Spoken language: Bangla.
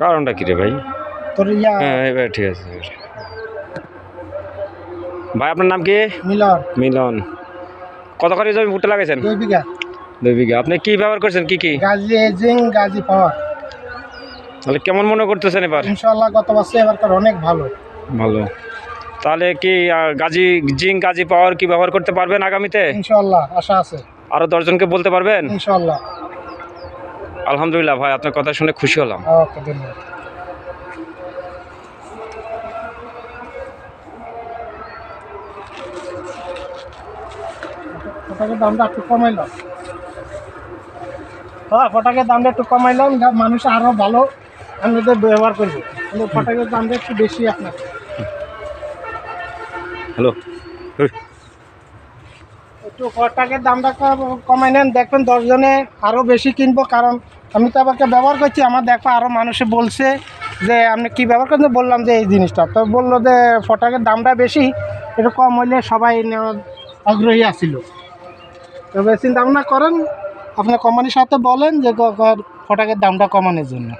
কারণটা কি রে ভাই? হ্যাঁ এবার ঠিক আছে ভাই আপনার নাম কি? মিলন। মিলন। কত করে জমি ভুট্টা লাগাইছেন? দুই বিঘা। দুই বিঘা। আপনি কি ব্যবহার করছেন? কি কি? Gazi aging Gazi power. তাহলে কেমন মনে করতেছেন এবার? ইনশাল্লাহ গত বছর এবারকার অনেক ভালো। ভালো। তাহলে কি গাজী জিঙ্ক গাজী পাওয়ার কি ব্যবহার করতে পারবেন আগামীতে? ইনশাল্লাহ আশা আছে। আরও দশজনকে বলতে পারবেন? আলহামদুলিল্লাহ ভাই আপনার কথা শুনে খুশি হলাম। ওকে ধন্যবাদ। ফটাকের দামটা একটু কমাইলাম হ্যাঁ ফটাকের দামটা একটু কমাইলাম মানুষ আরও ভালো আমাদের ব্যবহার করবে। কিন্তু ফটাকের দামটা একটু বেশি আপনার হ্যালো একটু ফটাকের দামটা কমাই নেন। দেখবেন দশজনে আরও বেশি কিনবো, কারণ আমি তো আমাকে ব্যবহার করছি। আমার দেখো আরও মানুষে বলছে যে, আপনি কি ব্যবহার করছেন বললাম যে, এই জিনিসটা। তো বলল যে, ফটাকের দামটা বেশি, একটু কম হইলে সবাই আগ্রহী আছিল। তবে চিন্তা ভাবনা করেন আপনার কোম্পানির সাথে বলেন যে ফটাকের দামটা কমানোর জন্য।